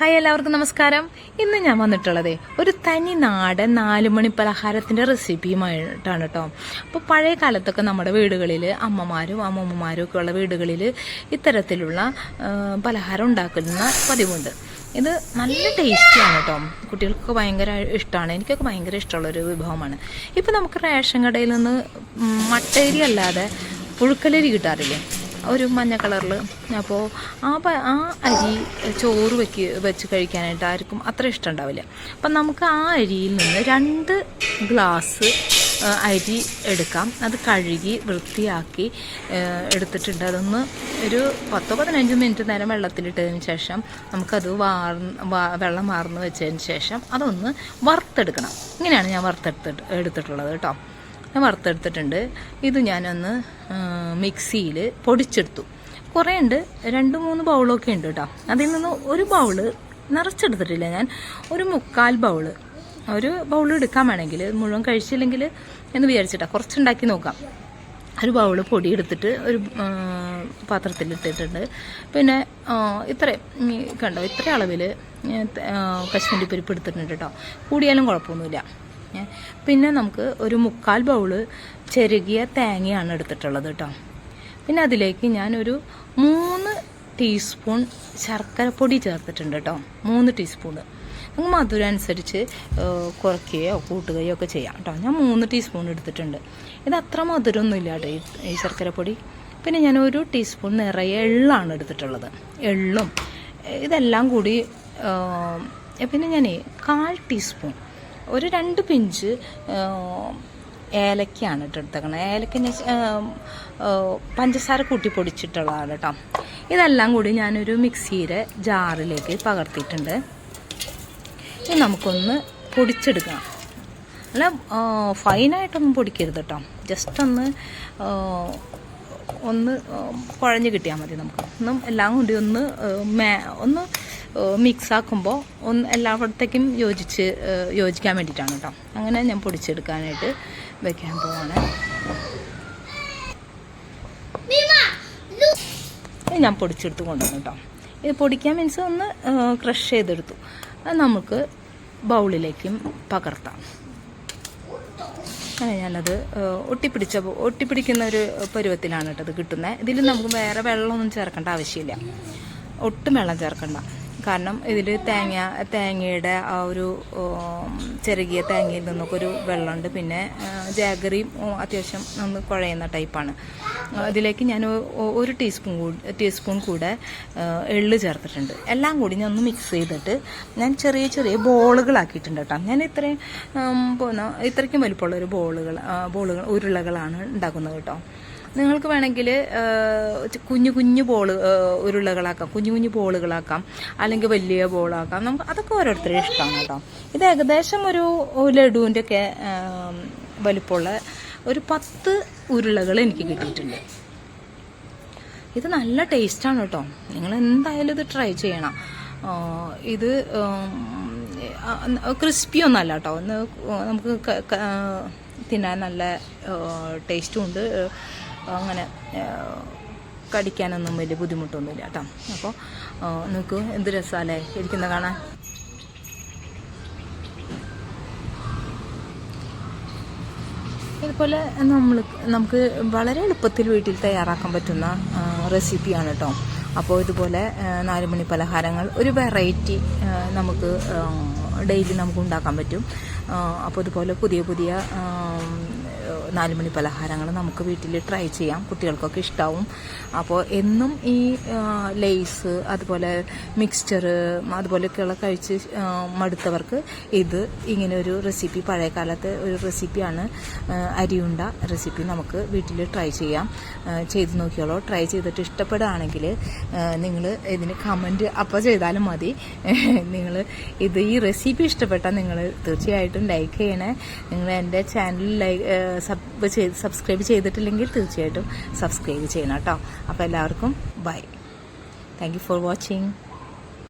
Hi എല്ലാവർക്കും നമസ്കാരം. ഇന്ന് ഞാൻ വന്നിട്ടുള്ളതേ ഒരു തനി നാടൻ നാലുമണി പലഹാരത്തിന്റെ റെസിപ്പിയുമായിട്ടാണ് കേട്ടോ അപ്പോൾ പഴയ കാലത്തൊക്കെ നമ്മുടെ വീടുകളിൽ അമ്മമാരും അമ്മമ്മമാരും ഒക്കെ ഉള്ള വീടുകളിൽ ഇത്തരത്തിലുള്ള പലഹാരം ഉണ്ടാക്കുന്ന പതിവുണ്ട്. ഇത് നല്ല ടേസ്റ്റിയാണ് കേട്ടോ കുട്ടികൾക്കൊക്കെ ഭയങ്കര ഇഷ്ടമാണ് എനിക്കൊക്കെ ഭയങ്കര ഇഷ്ടമുള്ളൊരു വിഭവമാണ്. ഇപ്പം നമുക്ക് റേഷൻ കടയിൽ നിന്ന് മട്ടേരി അല്ലാതെ പുഴുക്കലരി കിട്ടാറില്ലേ? ഒരു മഞ്ഞ കളറിൽ അപ്പോൾ ആ ആ അരി ചോറ് വെക്ക് വെച്ച് കഴിക്കാനായിട്ട് ആർക്കും അത്ര ഇഷ്ടം ഉണ്ടാവില്ല അപ്പം നമുക്ക് ആ അരിയിൽ നിന്ന് രണ്ട് ഗ്ലാസ് അരി എടുക്കാം. അത് കഴുകി വൃത്തിയാക്കി എടുത്തിട്ടുണ്ട്. അതൊന്ന് ഒരു പത്തോ പതിനഞ്ച് മിനിറ്റ് നേരം വെള്ളത്തിലിട്ടതിന് ശേഷം നമുക്കത് വാർ വെള്ളം വാർന്ന് വെച്ചതിന് ശേഷം അതൊന്ന് വറുത്തെടുക്കണം. ഇങ്ങനെയാണ് ഞാൻ വറുത്തെടുത്തിട്ട് എടുത്തിട്ടുള്ളത് കേട്ടോ. ഞാൻ വറുത്തെടുത്തിട്ടുണ്ട്. ഇത് ഞാനൊന്ന് മിക്സിയിൽ പൊടിച്ചെടുത്തു. കുറേ ഉണ്ട് രണ്ട് മൂന്ന് ബൗളൊക്കെ ഉണ്ട് കേട്ടോ. അതിൽ നിന്ന് ഒരു ബൗൾ നിറച്ചെടുത്തിട്ടില്ല ഞാൻ. ഒരു മുക്കാൽ ബൗൾ. ഒരു ബൗൾ എടുക്കാൻ വേണമെങ്കിൽ മുഴുവൻ കഴിച്ചില്ലെങ്കിൽ എന്ന് വിചാരിച്ചിട്ടാ. കുറച്ചുണ്ടാക്കി നോക്കാം. ഒരു ബൗൾ പൊടി എടുത്തിട്ട് ഒരു പാത്രത്തിൽ ഇട്ടിട്ടുണ്ട് പിന്നെ ഇത്രയും. കണ്ടോ ഇത്ര അളവിൽ കശ്മീരി പരിപ്പ് എടുത്തിട്ടുണ്ട് കേട്ടോ. കൂടിയാലും കുഴപ്പമൊന്നുമില്ല. പിന്നെ നമുക്ക് ഒരു മുക്കാൽ ബൗൾ ചെരുകിയ തേങ്ങയാണ് എടുത്തിട്ടുള്ളത് കേട്ടോ. പിന്നെ അതിലേക്ക് ഞാനൊരു മൂന്ന് ടീസ്പൂൺ ശർക്കരപ്പൊടി ചേർത്തിട്ടുണ്ട് കേട്ടോ. മൂന്ന് ടീസ്പൂണ് നമുക്ക് മധുരം അനുസരിച്ച് കുറയ്ക്കുകയോ കൂട്ടുകയോ ഒക്കെ ചെയ്യാം കേട്ടോ. ഞാൻ മൂന്ന് ടീസ്പൂൺ എടുത്തിട്ടുണ്ട്. ഇത് അത്ര മധുരമൊന്നുമില്ല കേട്ടോ ഈ- ശർക്കര ശർക്കരപ്പൊടി. പിന്നെ ഞാൻ ഒരു ടീസ്പൂൺ നിറയെ എള്ളാണ് എടുത്തിട്ടുള്ളത്. എള്ളും. ഇതെല്ലാം കൂടി പിന്നെ ഞാൻ കാൽ ടീസ്പൂൺ ഒരു രണ്ട് പിഞ്ച് ഏലക്കയാണ് ഇട്ട് എടുത്തേക്കണത് ഏലക്ക പഞ്ചസാര കൂട്ടി പൊടിച്ചിട്ടുള്ളതാണ് കേട്ടോ ഇതെല്ലാം കൂടി ഞാനൊരു മിക്സിയുടെ ജാറിലേക്ക് പകർത്തിയിട്ടുണ്ട്. ഇനി നമുക്കൊന്ന് പൊടിച്ചെടുക്കാം അല്ല ഫൈനായിട്ടൊന്നും പൊടിക്കരുത് കേട്ടോ ജസ്റ്റ് ഒന്ന് ഒന്ന് കുഴഞ്ഞ് കിട്ടിയാൽ മതി നമുക്ക്. ഒന്നും എല്ലാം കൂടി ഒന്ന് മേ ഒന്ന് മിക്സ് ആക്കുമ്പോൾ ഒന്ന് എല്ലായിടത്തേക്കും യോജിച്ച് യോജിക്കാൻ വേണ്ടിയിട്ടാണ് കേട്ടോ അങ്ങനെ ഞാൻ പൊടിച്ചെടുക്കാനായിട്ട് വെക്കാൻ പോവാണ്. ഞാൻ പൊടിച്ചെടുത്ത് കൊണ്ടുവന്നു കേട്ടോ ഇത് പൊടിക്കാൻ മീൻസ് ഒന്ന് ക്രഷ് ചെയ്തെടുത്തു. അത് നമുക്ക് ബൗളിലേക്കും പകർത്താം. അങ്ങനെ ഞാനത് ഒട്ടിപ്പിടിച്ച ഒട്ടിപ്പിടിക്കുന്ന ഒരു പരുവത്തിലാണ് കേട്ടോ ഇത് കിട്ടുന്നത് ഇതിൽ നമുക്ക് വേറെ വെള്ളമൊന്നും ചേർക്കേണ്ട ആവശ്യമില്ല. ഒട്ടും വെള്ളം ചേർക്കണ്ട. കാരണം ഇതിൽ തേങ്ങ തേങ്ങയുടെ ആ ഒരു ചെറുകിയ തേങ്ങയിൽ നിന്നൊക്കെ ഒരു വെള്ളമുണ്ട്. പിന്നെ ജാഗറിയും അത്യാവശ്യം ഒന്ന് കുഴയുന്ന ടൈപ്പാണ്. അതിലേക്ക് ഞാൻ ഒരു ടീസ്പൂൺ കൂടി ടീസ്പൂൺ കൂടെ എള്ള് ചേർത്തിട്ടുണ്ട്. എല്ലാം കൂടി ഞാൻ ഒന്ന് മിക്സ് ചെയ്തിട്ട് ഞാൻ ചെറിയ ചെറിയ ബോളുകളാക്കിയിട്ടുണ്ട് കേട്ടോ. ഞാൻ ഇത്രയും പോന്ന ഇത്രയ്ക്കും വലിപ്പമുള്ള ഒരു ബോളുകൾ ബോളുകൾ ഉരുളകളാണ് ഉണ്ടാക്കുന്നത് കേട്ടോ. നിങ്ങൾക്ക് വേണമെങ്കിൽ കുഞ്ഞു കുഞ്ഞു ബോൾ ഉരുളകളാക്കാം. കുഞ്ഞു കുഞ്ഞു ബോളുകളാക്കാം അല്ലെങ്കിൽ വലിയ ബോളാക്കാം നമുക്ക് അതൊക്കെ ഓരോരുത്തരുടെ ഇഷ്ടമാണ് കേട്ടോ. ഇത് ഏകദേശം ഒരു ലഡുവിന്റെ ഒക്കെ വലിപ്പമുള്ള ഒരു പത്ത് ഉരുളകൾ എനിക്ക് കിട്ടിയിട്ടുണ്ട്. ഇത് നല്ല ടേസ്റ്റാണ് കേട്ടോ. നിങ്ങൾ എന്തായാലും ഇത് ട്രൈ ചെയ്യണം. ഇത് ക്രിസ്പി ഒന്നല്ല കേട്ടോ. ഒന്ന് നമുക്ക് തിന്നാൻ നല്ല ടേസ്റ്റും ഉണ്ട്. അങ്ങനെ കടിക്കാനൊന്നും വലിയ ബുദ്ധിമുട്ടൊന്നുമില്ല കേട്ടോ. അപ്പോൾ നോക്കൂ എന്ത് രസമല്ലേ ഇരിക്കുന്ന കാണാൻ. ഇതുപോലെ നമ്മൾ നമുക്ക് വളരെ എളുപ്പത്തിൽ വീട്ടിൽ തയ്യാറാക്കാൻ പറ്റുന്ന റെസിപ്പിയാണ് കേട്ടോ. അപ്പോൾ ഇതുപോലെ നാലുമണി പലഹാരങ്ങൾ ഒരു വെറൈറ്റി നമുക്ക് ഡെയിലി നമുക്ക് ഉണ്ടാക്കാൻ പറ്റും. അപ്പോൾ ഇതുപോലെ പുതിയ പുതിയ നാലുമണി പലഹാരങ്ങൾ നമുക്ക് വീട്ടിൽ ട്രൈ ചെയ്യാം. കുട്ടികൾക്കൊക്കെ ഇഷ്ടാവും. അപ്പോൾ എന്നും ഈ ലേസ് അതുപോലെ മിക്സ്ചർ അതുപോലെയൊക്കെയുള്ള കഴിച്ച് മടുത്തവർക്ക് ഇത് ഇങ്ങനെ ഒരു റെസിപ്പി പഴയ കാലത്തെ ഒരു റെസിപ്പിയാണ് അരിയുണ്ട റെസിപ്പി നമുക്ക് വീട്ടിൽ ട്രൈ ചെയ്യാം. ചെയ്ത് നോക്കിയോളൂ. ട്രൈ ചെയ്തിട്ട് ഇഷ്ടപ്പെടുകയാണെങ്കിൽ നിങ്ങൾ ഇതിന് കമന്റ് അപ്പോൾ ചെയ്താലും മതി. നിങ്ങൾ ഇത് ഈ റെസിപ്പി ഇഷ്ടപ്പെട്ടാൽ നിങ്ങൾ തീർച്ചയായിട്ടും ലൈക്ക് ചെയ്യണേ. നിങ്ങൾ എന്റെ ചാനൽ ലൈക്ക് സബ് ചെയ്ത് സബ്സ്ക്രൈബ് ചെയ്തിട്ടില്ലെങ്കിൽ തീർച്ചയായിട്ടും സബ്സ്ക്രൈബ് ചെയ്യണം കേട്ടോ. അപ്പോൾ എല്ലാവർക്കും bye. Thank you for watching